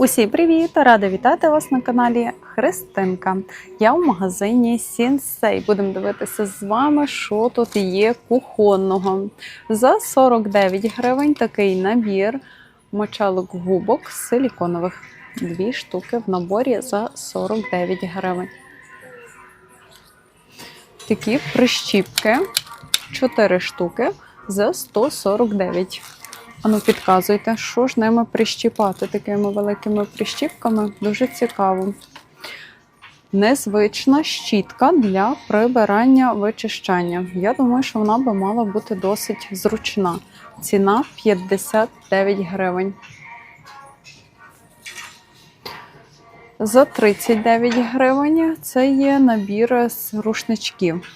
Усім привіт! Рада вітати вас на каналі Христинка. Я в магазині Сінсей. Будемо дивитися з вами, що тут є кухонного. За 49 гривень такий набір мочалок губок силіконових. Дві штуки в наборі за 49 гривень. Такі прищіпки 4 штуки за 149. Ану, підказуйте, що ж ними прищіпати такими великими прищіпками. Дуже цікаво. Незвична щітка для прибирання вичищання. Я думаю, що вона би мала бути досить зручна. Ціна 59 гривень. За 39 гривень це є набір з рушничків.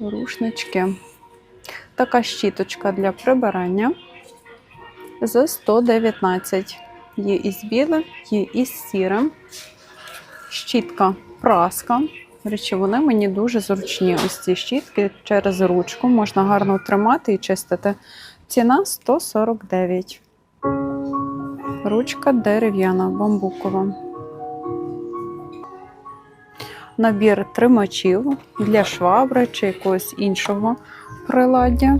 Рушнички. Така щіточка для прибирання за 119. Є із білим, є із сірим. Щітка праска. Речі, вони мені дуже зручні. Ось ці щітки через ручку. Можна гарно тримати і чистити. Ціна 149. Ручка дерев'яна, бамбукова. Набір тримачів для швабри чи якогось іншого приладдя.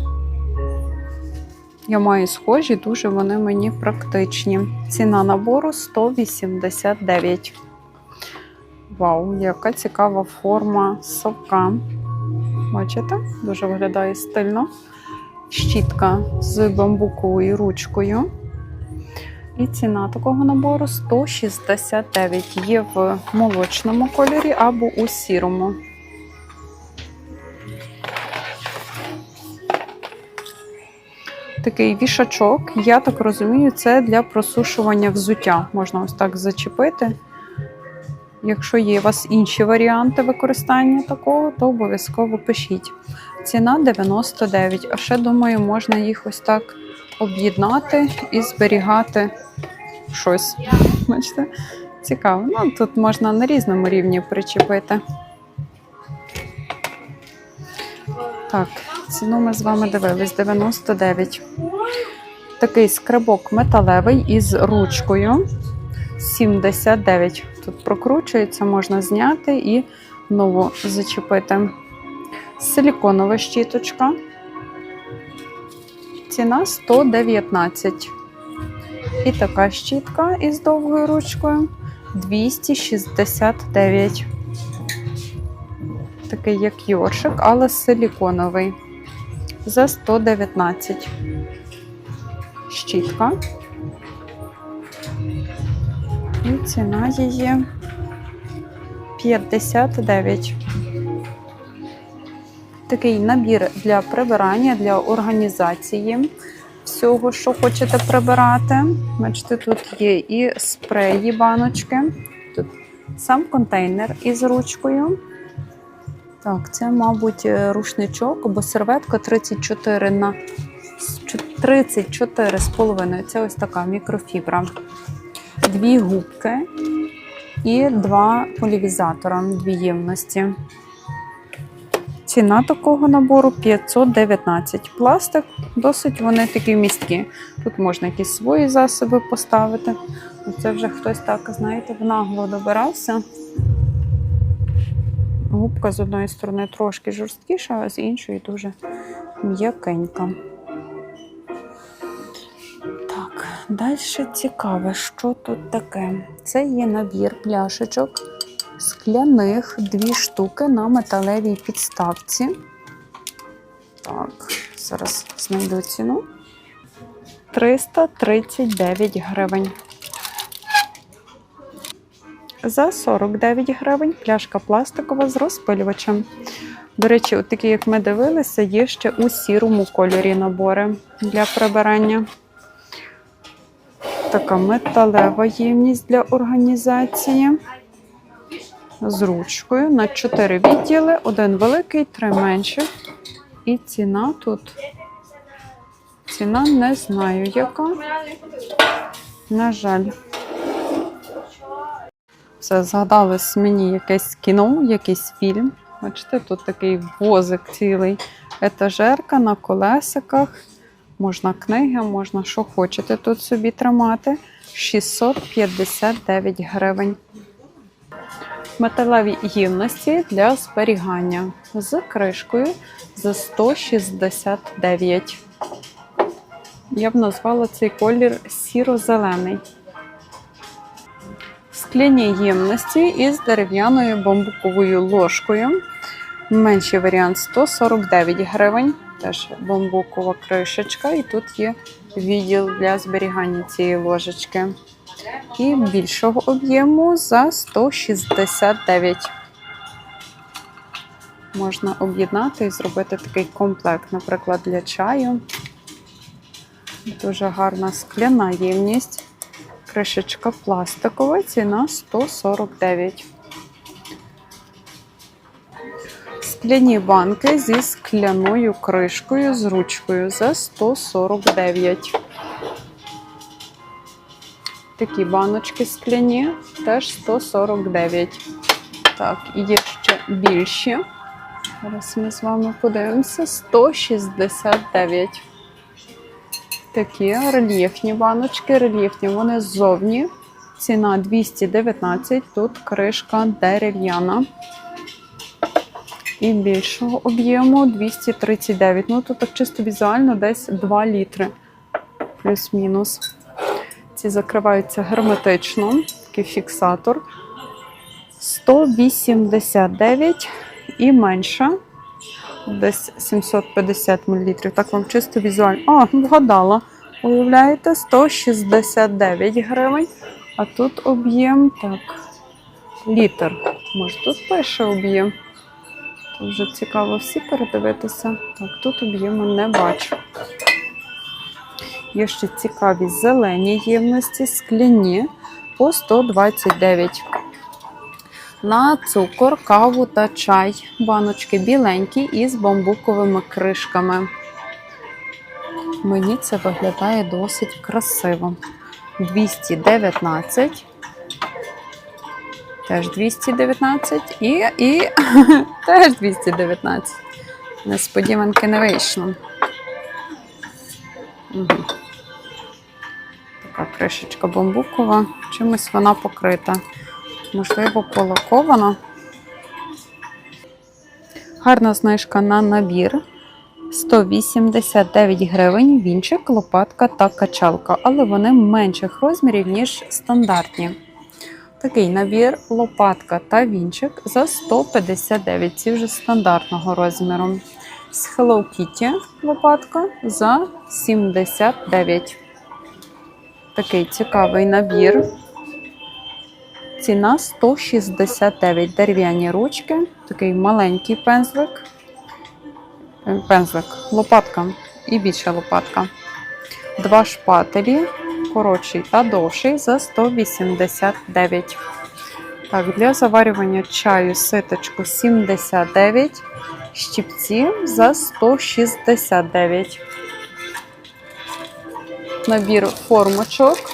Я маю схожі, дуже вони мені практичні. Ціна набору 189. Вау, яка цікава форма совка. Бачите? Дуже виглядає стильно. Щітка з бамбуковою ручкою. І ціна такого набору 169. Є в молочному кольорі або у сірому. Такий вішачок, я так розумію, це для просушування взуття. Можна ось так зачепити. Якщо є у вас інші варіанти використання такого, то обов'язково пишіть. Ціна 99. А ще думаю, можна їх ось так об'єднати і зберігати щось. Бачите? Цікаво. Ну, тут можна на різному рівні причепити. Так, ціну ми з вами дивились 99. Такий скребок металевий із ручкою 79. Тут прокручується, можна зняти і нову зачепити. Силіконова щіточка. Ціна 119. І така щітка із довгою ручкою 269. Такий як йоршик, але силіконовий. За 119. Щітка. І ціна її 59. Такий набір для прибирання, для організації всього, що хочете прибирати. Бачите, тут є і спреї, баночки. Тут сам контейнер із ручкою. Так, це, мабуть, рушничок або серветка 34 на 34 з половиною. Це ось така мікрофібра. Дві губки і два полівізатора, дві ємності. Ціна такого набору 519. Пластик, досить вони такі місткі. Тут можна якісь свої засоби поставити. Це вже хтось так, знаєте, в нагло добирався. Губка з одної сторони трошки жорсткіша, а з іншої дуже м'якенька. Так, далі цікаве, що тут таке. Це є набір пляшечок скляних дві штуки на металевій підставці. Так, зараз знайду ціну. 339 гривень. За 49 гривень пляшка пластикова з розпилювачем. До речі, такі, як ми дивилися, є ще у сірому кольорі набори для прибирання. Така металева ємність для організації. З ручкою на 4 відділи, один великий, три менших. І ціна тут. Ціна не знаю яка. На жаль. Все, згадалось мені якесь кіно, якийсь фільм. Бачите, тут такий возик цілий етажерка на колесиках. Можна книги, можна що хочете тут собі тримати. 659 гривень. Металеві ємності для зберігання з кришкою за 169. Я б назвала цей колір сіро-зелений. Скляні ємності із дерев'яною бамбуковою ложкою. Менший варіант 149 гривень. Теж бамбукова кришечка, і тут є відділ для зберігання цієї ложечки. І більшого об'єму за 169. Можна об'єднати і зробити такий комплект, наприклад, для чаю. Дуже гарна скляна ємність. Кришечка пластикова, ціна 149. Скляні банки зі скляною кришкою з ручкою за 149. Такі баночки скляні теж 149. Так, і є ще більші. Зараз ми з вами подивимося. 169. Такі рельєфні баночки, рельєфні, вони ззовні. Ціна 219, тут кришка дерев'яна. І більшого об'єму 239. Ну, тут так чисто візуально десь 2 літри. Плюс-мінус. Ці закриваються герметично, такий фіксатор. 189 і менше. Десь 750 мл. Так вам чисто візуально. А, вгадала. Уявляєте, 169 гривень. А тут об'єм, так, літр. Може, тут пише об'єм. Тут вже цікаво всі передивитися. Так, тут об'єму не бачу. Є ще цікаві зелені ємності, скляні по 129. На цукор, каву та чай. Баночки біленькі із бамбуковими кришками. Мені це виглядає досить красиво. 219. Теж 219 і, і теж 219. Несподіванки не вийшло. Угу. Така кришечка бамбукова. Чимось вона покрита. Можливо, полакована. Гарна знижка на набір. 189 гривень, вінчик, лопатка та качалка, але вони менших розмірів, ніж стандартні. Такий набір, лопатка та вінчик за 159, ці вже стандартного розміру. З Hello Kitty лопатка за 79. Такий цікавий набір. Ціна 169 дерев'яні ручки, такий маленький пензлик. Е, Пензлик, лопатка і більша лопатка. Два шпателі, коротший та довший за 189. Так, для заварювання чаю ситочку 79, щипці за 169. Набір формочок.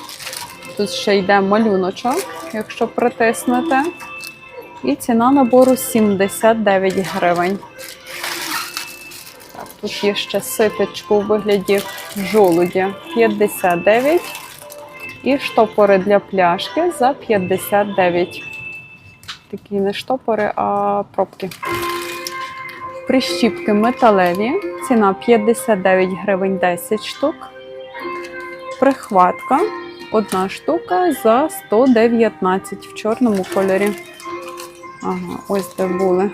Тут ще йде малюночок, якщо притиснете. І ціна набору 79 гривень. Так, тут є ще ситочку у вигляді жолудя 59. І штопори для пляшки за 59. Такі не штопори, а пробки. Прищіпки металеві. Ціна 59 гривень 10 штук. Прихватка. Одна штука за 119 в чорному кольорі. Ага, ось де були.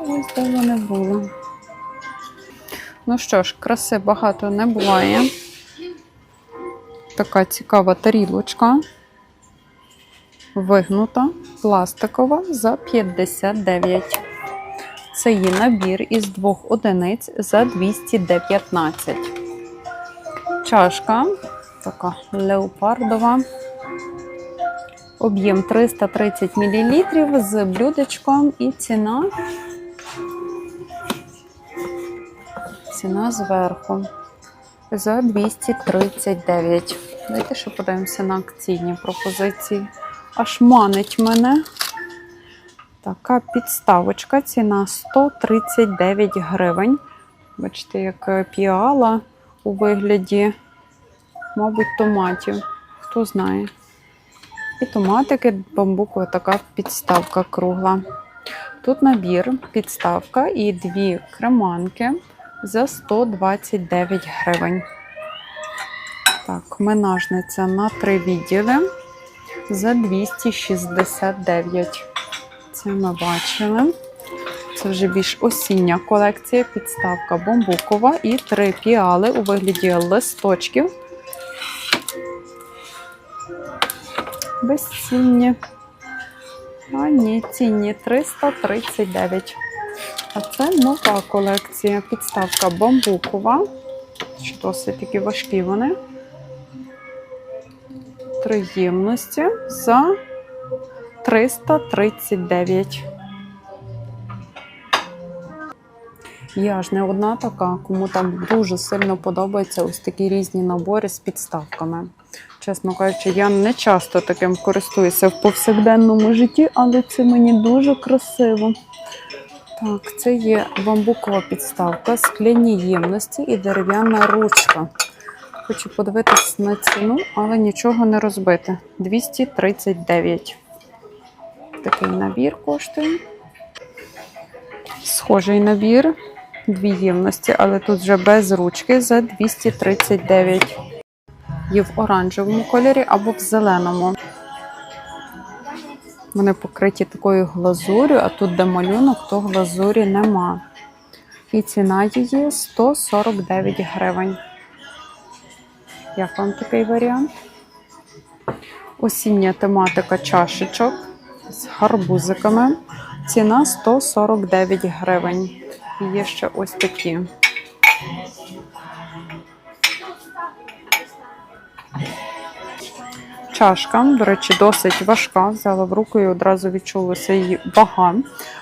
Ось де вони були. Ну що ж, краси багато не буває. Така цікава тарілочка. Вигнута, пластикова за 59. Це є набір із двох одиниць за 219. Чашка така леопардова. Об'єм 330 мл з блюдечком і ціна. Ціна зверху за 239. Давайте ще подивимося на акційні пропозиції. Аж манить мене. Така підставочка, ціна 139 гривень. Бачите, як піала у вигляді, мабуть, томатів. хто знає. І томатики, бамбукова така підставка кругла. Тут набір, підставка і дві креманки за 129 гривень. Так, менажниця на три відділи за 269. Це ми бачили. Це вже більш осіння колекція, підставка бамбукова і три піали у вигляді листочків. Безцінні. А ні, цінні 339. А це нова колекція. Підставка бамбукова. Досить такі важкі вони. Три ємності за 339. Я ж не одна така, кому там дуже сильно подобаються ось такі різні набори з підставками. Чесно кажучи, я не часто таким користуюся в повсякденному житті, але це мені дуже красиво. Так, це є бамбукова підставка, скляні ємності і дерев'яна ручка. Хочу подивитись на ціну, але нічого не розбити. 239. Такий набір коштує. Схожий набір. Дві ємності, але тут вже без ручки за 239. Є в оранжевому кольорі або в зеленому. Вони покриті такою глазурю, а тут, де малюнок, то глазурі нема. І ціна її 149 гривень. Як вам такий варіант? Осіння тематика чашечок з гарбузиками. Ціна 149 гривень. І є ще ось такі. Чашка, до речі, досить важка. Взяла в руку і одразу відчулася її вага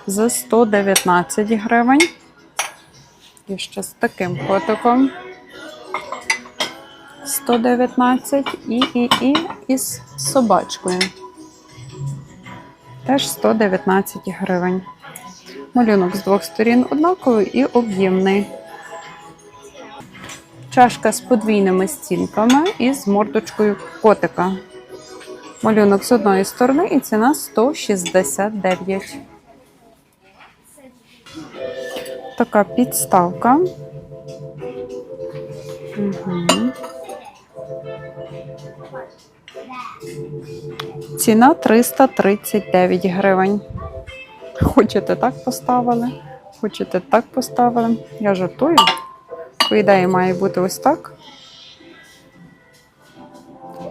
за 119 гривень. Є ще з таким котиком. 119 і, і, і із собачкою. Теж 119 гривень. Малюнок з двох сторін однаковий і об'ємний. Чашка з подвійними стінками і з мордочкою котика. Малюнок з одної сторони і ціна 169. Така підставка. Угу. Ціна 339 гривень. Хочете так поставили, хочете так поставили. Я жартую. По ідеї має бути ось так.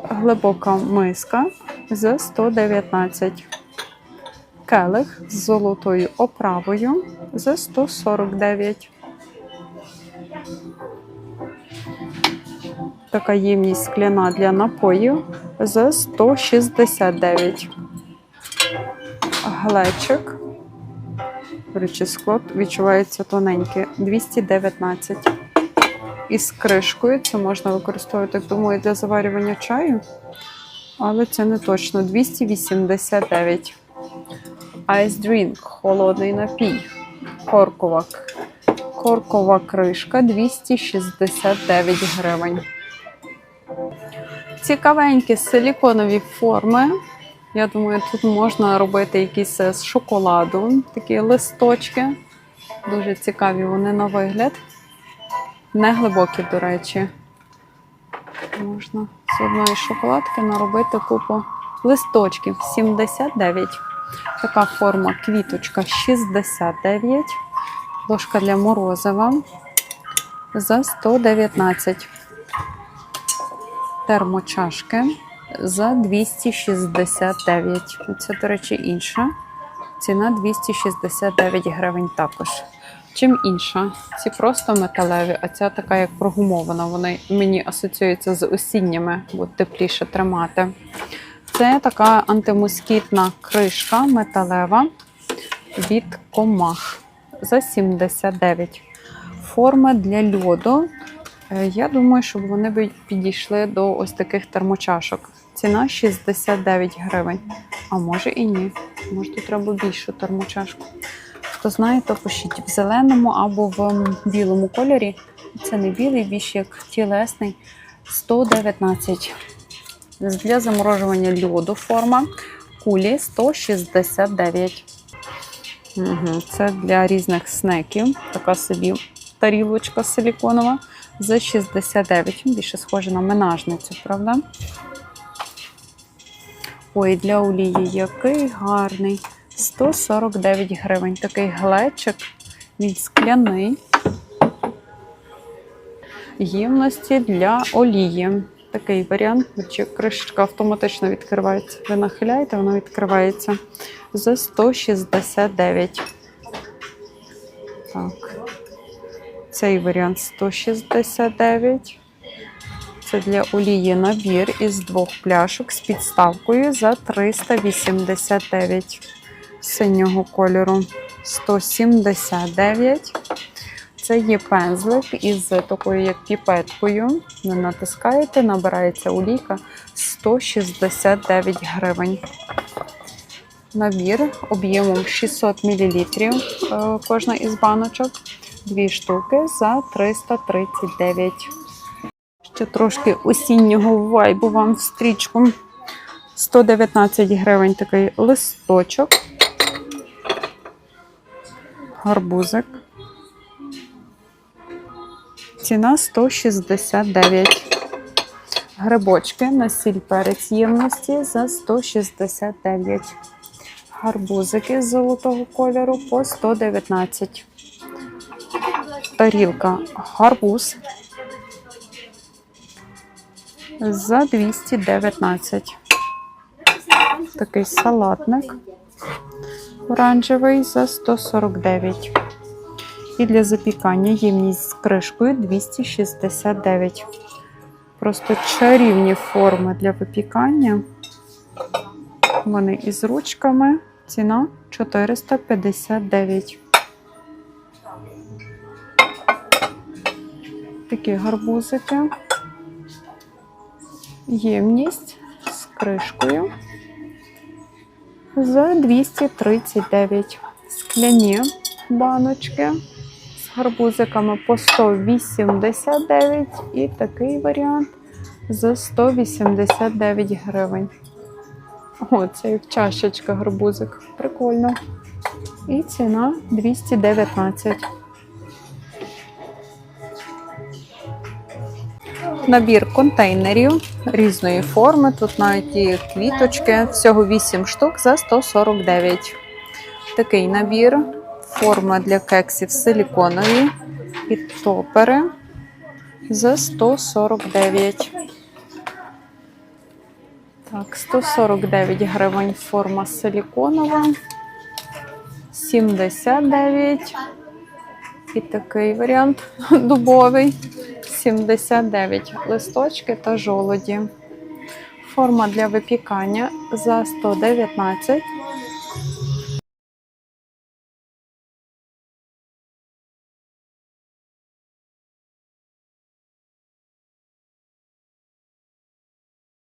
Глибока миска за 119. Келих з золотою оправою за 149. Така ємність скляна для напоїв за 169. Глечик. До речі, відчувається тоненьке. 219. Із кришкою це можна використовувати, думаю, для заварювання чаю. Але це не точно. 289. Ice drink, холодний напій. Коркова. Коркова кришка 269 гривень. Цікавенькі силіконові форми. Я думаю, тут можна робити якісь з шоколаду, такі листочки. Дуже цікаві вони на вигляд. Не глибокі, до речі. Можна з одної шоколадки наробити купу листочків 79. Така форма квіточка 69. Ложка для морозива за 119. Термочашки за 269. Це, до речі, інша. Ціна 269 гривень також. Чим інша? Ці просто металеві, а ця така як прогумована. Вони мені асоціюються з осінніми, бо тепліше тримати. Це така антимоскітна кришка металева від комах за 79. Форма для льоду. Е, Я думаю, щоб вони підійшли до ось таких термочашок. Ціна 69 гривень. А може і ні. Може, тут треба більшу термочашку. Хто знає, то пишіть в зеленому або в білому кольорі. Це не білий, більш як тілесний. 119. Для заморожування льоду форма кулі 169. Угу. Це для різних снеків. Така собі тарілочка силіконова за 69. Більше схоже на менажницю, правда? Ой, для олії який гарний. 149 гривень. Такий глечик. Він скляний. Ємності для олії. Такий варіант, кришечка автоматично відкривається. Ви нахиляєте, воно відкривається за 169. Так. Цей варіант 169. Це для олії набір із двох пляшок з підставкою за 389 синього кольору 179. Це є пензлик із такою як піпеткою. Ви натискаєте, набирається олійка 169 гривень. Набір об'ємом 600 мл е, кожна із баночок. Дві штуки за 339. Ще трошки осіннього вайбу вам в стрічку. 119 гривень такий листочок. Гарбузик. Ціна 169. Грибочки на сіль перець ємності за 169. Гарбузики з золотого кольору по 119. Тарілка гарбуз за 219. Такий салатник оранжевий за 149. І для запікання ємність з кришкою 269. Просто чарівні форми для випікання. Вони із ручками. Ціна 459. Такі гарбузики. Ємність з кришкою за 239. Скляні баночки з гарбузиками по 189 і такий варіант за 189 гривень. О, це як чашечка гарбузик. Прикольно. І ціна 219. Набір контейнерів різної форми. Тут навіть і квіточки. Всього 8 штук за 149. Такий набір. Форма для кексів силіконові. І топери за 149. Так, 149 гривень форма силіконова. 79. І такий варіант дубовий. 79 листочки та жолоді. Форма для випікання за 119